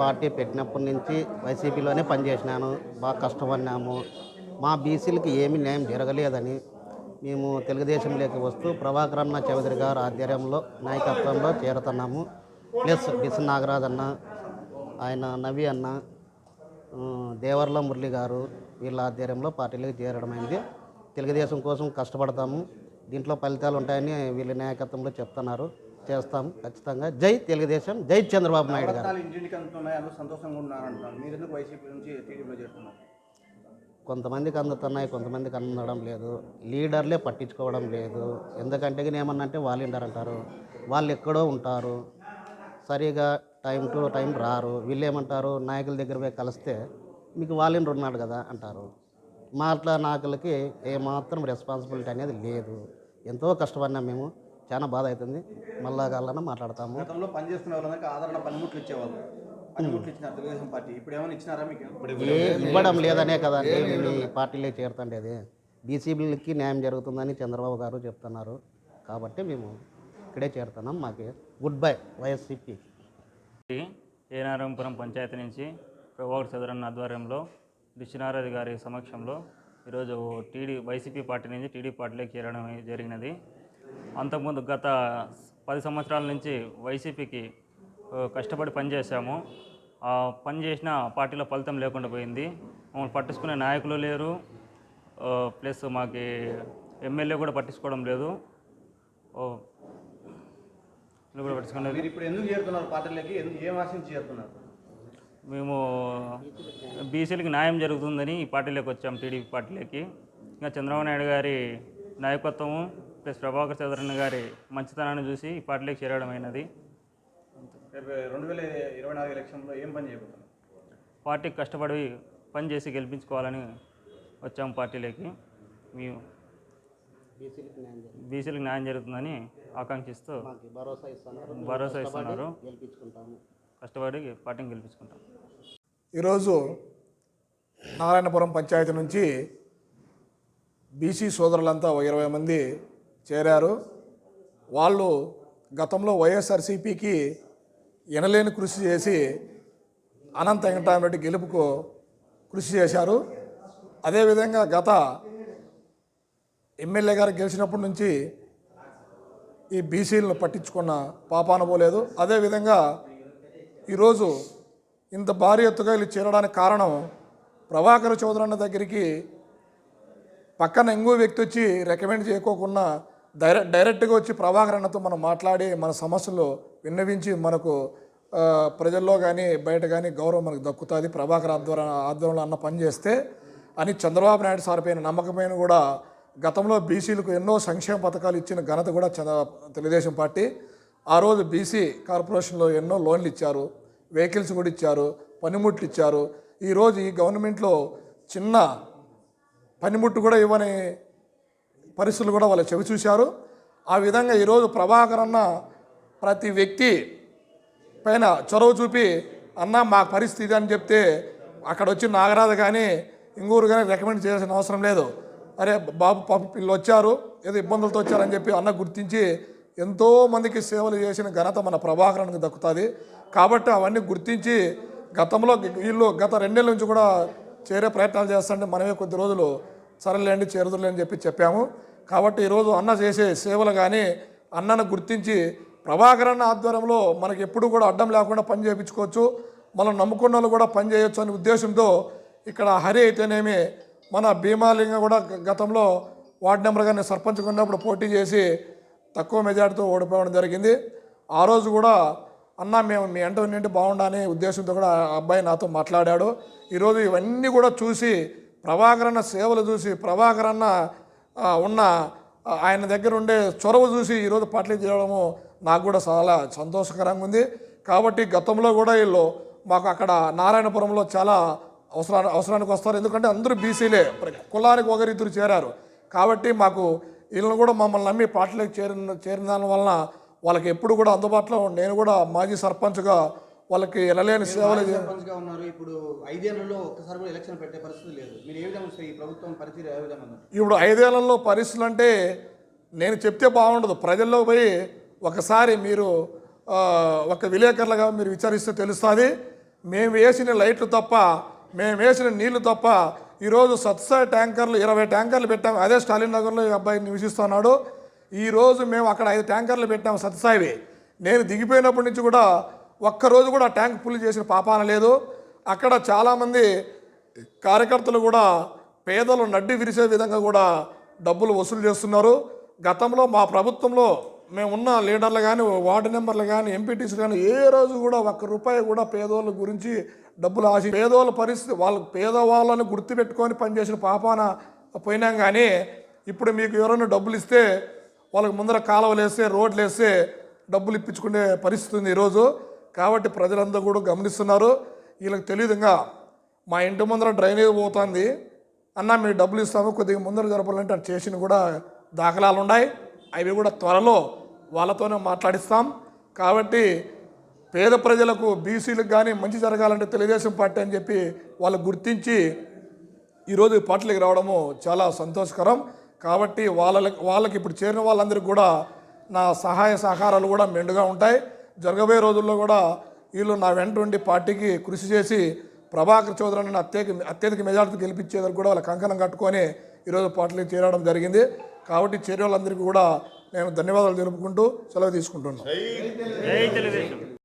Party పెట్టినప్పటి నుంచి వైసీపీలోనే పనిచేసినాను. బాగా కష్టపడినాము. మా బీసీలకి ఏమీ న్యాయం జరగలేదని మేము తెలుగుదేశంలోకి వస్తూ ప్రభాకర్ అన్న చౌదరి గారు ఆధ్వర్యంలో నాయకత్వంలో చేరుతున్నాము. ప్లస్ బిస్ నాగరాజ్ అన్న ఆయన నవి అన్న దేవర్ల మురళి గారు వీళ్ళ ఆధ్వర్యంలో పార్టీలోకి చేరడమైంది. తెలుగుదేశం కోసం కష్టపడతాము. దీంట్లో ఫలితాలు ఉంటాయని వీళ్ళ నాయకత్వంలో చెప్తున్నారు. చేస్తాము ఖచ్చితంగా. జై తెలుగుదేశం. జై చంద్రబాబు నాయుడు గారు. సంతోషంగా కొంతమందికి అందుతున్నాయి. కొంతమందికి అందడం లేదు. లీడర్లే పట్టించుకోవడం లేదు. ఎందుకంటే ఏమన్నా అంటే వాలంటీర్ అంటారు? వాళ్ళు ఎక్కడో ఉంటారు. సరిగా టైం టు టైం రారు. వీళ్ళు ఏమంటారు? నాయకుల దగ్గర పోయి కలిస్తే మీకు వాలంటీర్ ఉన్నాడు కదా అంటారు. మాట్లా నాయకులకి ఏమాత్రం రెస్పాన్సిబిలిటీ అనేది లేదు. ఎంతో కష్టపడినాం మేము. చాలా బాధ అవుతుంది మళ్ళా కాళ్ళన మాట్లాడతాము. గతంలో పనిచేస్తున్న వాళ్ళందరికీ ఆదరణ పనిముట్లు ఇచ్చేవాళ్ళు. పనిముట్లు ఇచ్చినారు తెలుగుదేశం పార్టీ. ఇప్పుడు ఏమైనా ఇచ్చినారా మీకు? ఏ ఇవ్వడం లేదనే కదండి మేము ఈ పార్టీలో చేరుతుండేది. బీసీబీలకి న్యాయం జరుగుతుందని చంద్రబాబు గారు చెప్తున్నారు. కాబట్టి మేము ఇక్కడే చేరుతున్నాం. మాకు గుడ్ బై వైఎస్సీపీ. ఏనారాయణపురం పంచాయతీ నుంచి ప్రభాకర్ చౌదరన్న ఆధ్వర్యంలో విశ్వనారాయణ గారి సమక్షంలో ఈరోజు టీడీ వైసీపీ పార్టీ నుంచి టీడీ పార్టీలోకి చేరడం జరిగినది. అంతకుముందు గత పది సంవత్సరాల నుంచి వైసీపీకి కష్టపడి పనిచేశాము. పనిచేసిన పని పార్టీలో ఫలితం లేకుండా పోయింది. మమ్మల్ని పట్టించుకునే నాయకులు లేరు. ప్లస్ మాకి ఎమ్మెల్యే కూడా పట్టించుకోవడం లేదు. కూడా పట్టించుకునేది ఇప్పుడు ఎందుకు చేరుతున్నారు పార్టీలకి? ఎందుకు ఏం ఆశించి చేరుతున్నారు? మేము బీసీలకు న్యాయం జరుగుతుందని ఈ పార్టీలోకి వచ్చాం టీడీపీ పార్టీలోకి. ఇంకా చంద్రబాబు నాయుడు గారి నాయకత్వము ప్లస్ ప్రభాకర్ చౌదరన్న గారి మంచితనాన్ని చూసి ఈ పార్టీలోకి చేరడం అయినది. రేపు రెండు వేల ఇరవై నాలుగు ఎలక్షన్లో ఏం పని చేయబోతున్నారు? పార్టీకి కష్టపడి పని చేసి గెలిపించుకోవాలని వచ్చాము పార్టీలోకి. మేము బీసీలకు న్యాయం జరుగుతుందని ఆకాంక్షిస్తూ మాకు భరోసా ఇస్తున్నారు. భరోసా ఇస్తున్నారు. గెలిపించుకుంటాము. కష్టపడి పార్టీని గెలిపించుకుంటాం. ఈరోజు నారాయణపురం పంచాయతీ నుంచి బీసీ సోదరులంతా ఒక ఇరవై మంది చేరారు. వాళ్ళు గతంలో వైఎస్ఆర్సీపీకి ఎనలేని కృషి చేసి అనంత వెంకటరామరెడ్డి గెలుపుకు కృషి చేశారు. అదేవిధంగా గత ఎమ్మెల్యే గారు గెలిచినప్పటి నుంచి ఈ బీసీలను పట్టించుకున్న పాపాన పోలేదు. అదేవిధంగా ఈరోజు ఇంత భారీ ఎత్తుగా వీళ్ళు చేరడానికి కారణం ప్రభాకర్ చౌదరన్న దగ్గరికి పక్కన ఇంకో వ్యక్తి వచ్చి రికమెండ్ చేయకోకుండా డైరెక్ట్ డైరెక్ట్గా వచ్చి ప్రభాకర్ అన్నతో మనం మాట్లాడి మన సమస్యలు విన్నవించి మనకు ప్రజల్లో కానీ బయట కానీ గౌరవం మనకు దక్కుతుంది ప్రభాకర్ ఆధ్వర్యం ఆధ్వర్యంలో అన్న పని చేస్తే అని చంద్రబాబు నాయుడు సార్ పైన నమ్మకమైన కూడా గతంలో బీసీలకు ఎన్నో సంక్షేమ పథకాలు ఇచ్చిన ఘనత కూడా చంద్ర తెలుగుదేశం పార్టీ. ఆ రోజు బీసీ కార్పొరేషన్లో ఎన్నో లోన్లు ఇచ్చారు. వెహికల్స్ కూడా ఇచ్చారు పనిముట్లు ఇచ్చారు. ఈరోజు ఈ గవర్నమెంట్లో చిన్న పనిముట్టు కూడా ఇవ్వని పరిస్థితులు కూడా వాళ్ళు చెవి చూశారు. ఆ విధంగా ఈరోజు ప్రభాకర్ అన్న ప్రతి వ్యక్తి పైన చొరవ చూపి అన్న మా పరిస్థితి అని చెప్తే అక్కడ వచ్చి నాగరాజు కానీ ఇంగూరు కానీ రికమెండ్ చేయాల్సిన అవసరం లేదు. అరే బాబు పాప పిల్లలు వచ్చారు ఏదో ఇబ్బందులతో వచ్చారని చెప్పి అన్న గుర్తించి ఎంతోమందికి సేవలు చేసిన ఘనత మన ప్రభాకరానికి దక్కుతుంది. కాబట్టి అవన్నీ గుర్తించి గతంలో వీళ్ళు గత రెండేళ్ళ నుంచి కూడా చేరే ప్రయత్నాలు చేస్తుంటే మనమే కొద్ది రోజులు సరలేండి చేరుదులే అని చెప్పి చెప్పాము. కాబట్టి ఈరోజు అన్న చేసే సేవలు కానీ అన్నను గుర్తించి ప్రభాకరన్న ఆధ్వర్యంలో మనకి ఎప్పుడు కూడా అడ్డం లేకుండా పని చేయించుకోవచ్చు. మనం నమ్ముకున్న వాళ్ళు కూడా పని చేయొచ్చు అనే ఉద్దేశంతో ఇక్కడ హరి అయితేనేమి మన భీమాలింగ కూడా గతంలో వార్డు నెంబర్గా నేను సర్పంచ్గా ఉన్నప్పుడు పోటీ చేసి తక్కువ మెజార్టీతో ఓడిపోవడం జరిగింది. ఆ రోజు కూడా అన్న మేము మీ ఎంట నింటి బాగుండని ఉద్దేశంతో కూడా ఆ అబ్బాయి నాతో మాట్లాడాడు. ఈరోజు ఇవన్నీ కూడా చూసి ప్రభాకరన్న సేవలు చూసి ప్రభాకరన్న ఉన్న ఆయన దగ్గర ఉండే చొరవ చూసి ఈరోజు పాటలు చేయడము నాకు కూడా చాలా సంతోషకరంగా ఉంది. కాబట్టి గతంలో కూడా వీళ్ళు మాకు అక్కడ నారాయణపురంలో చాలా అవసరా అవసరానికి వస్తారు. ఎందుకంటే అందరూ బీసీలే. కులానికి ఒకరిద్దరు చేరారు. కాబట్టి మాకు వీళ్ళని కూడా మమ్మల్ని నమ్మి పార్టీలోకి చేరిన చేరిన దాని వలన వాళ్ళకి ఎప్పుడు కూడా అందుబాటులో నేను కూడా మాజీ సర్పంచ్గా వాళ్ళకి ఎనలేని సేవలు ఉన్నారు. ఇప్పుడు ఐదేళ్ళలో ఒక్కసారి కూడా ఎలక్షన్ పెట్టే పరిస్థితి లేదు. మీరు ఏ విధంగా చూస్తారు ఈ ప్రభుత్వం పరిస్థితి ఏ విధంగా ఉంది ఇప్పుడు ఐదేళ్ళలో పరిస్థితులు అంటే నేను చెప్తే బాగుండదు. ప్రజల్లో పోయి ఒకసారి మీరు ఒక విలేకరులుగా మీరు విచారిస్తే తెలుస్తుంది. మేము వేసిన లైట్లు తప్ప మేము వేసిన నీళ్ళు తప్ప ఈరోజు సత్సాయి ట్యాంకర్లు ఇరవై ట్యాంకర్లు పెట్టాము అదే స్టాలిన్ నగర్లో ఈ అబ్బాయి నివసిస్తున్నాడు. ఈరోజు మేము అక్కడ ఐదు ట్యాంకర్లు పెట్టాం సత్సాయివి. నేను దిగిపోయినప్పటి నుంచి కూడా ఒక్కరోజు కూడా ట్యాంక్ ఫుల్ చేసిన పాపాన లేదు. అక్కడ చాలామంది కార్యకర్తలు కూడా పేదలు నడ్డి విరిసే విధంగా కూడా డబ్బులు వసూలు చేస్తున్నారు. గతంలో మా ప్రభుత్వంలో మేమున్న లీడర్లు కానీ వార్డు నెంబర్లు కానీ ఎంపీటీసీ కానీ ఏ రోజు కూడా ఒక్క రూపాయి కూడా పేదోళ్ళ గురించి డబ్బులు ఆశ పేదోళ్ళ పరిస్థితి వాళ్ళ పేదవాళ్ళని గుర్తుపెట్టుకొని పనిచేసిన పాపాన పోయినాం కానీ ఇప్పుడు మీకు ఎవరైనా డబ్బులు ఇస్తే వాళ్ళకి ముందర కాలువలు వేస్తే రోడ్లు వేస్తే డబ్బులు ఇప్పించుకునే పరిస్థితి ఉంది ఈరోజు. కాబట్టి ప్రజలందరూ కూడా గమనిస్తున్నారు. వీళ్ళకి తెలియదు ఇంకా మా ఇంటి ముందర డ్రైనేజ్ పోతుంది. అన్న మీరు డబ్బులు ఇస్తాము కొద్దిగా ముందర జరపాలంటే అది చేసిన కూడా దాఖలాలు ఉన్నాయి. అవి కూడా త్వరలో వాళ్ళతోనే మాట్లాడిస్తాం. కాబట్టి పేద ప్రజలకు బీసీలకు కానీ మంచి జరగాలంటే తెలుగుదేశం పార్టీ అని చెప్పి వాళ్ళు గుర్తించి ఈరోజు పార్టీలకు రావడము చాలా సంతోషకరం. కాబట్టి వాళ్ళకి వాళ్ళకి ఇప్పుడు చేరిన వాళ్ళందరికీ కూడా నా సహాయ సహకారాలు కూడా మెండుగా ఉంటాయి. జరగబోయే రోజుల్లో కూడా వీళ్ళు నా వెంట ఉండి పార్టీకి కృషి చేసి ప్రభాకర్ చౌదరిని అత్యధిక అత్యధిక మెజార్టీ గెలిపించేందుకు కూడా వాళ్ళ కంకణం కట్టుకొని ఈరోజు పార్టీలకు చేరడం జరిగింది. కాబట్టి చేరే వాళ్ళందరికీ కూడా నేను ధన్యవాదాలు తెలుపుకుంటూ సెలవు తీసుకుంటున్నాను.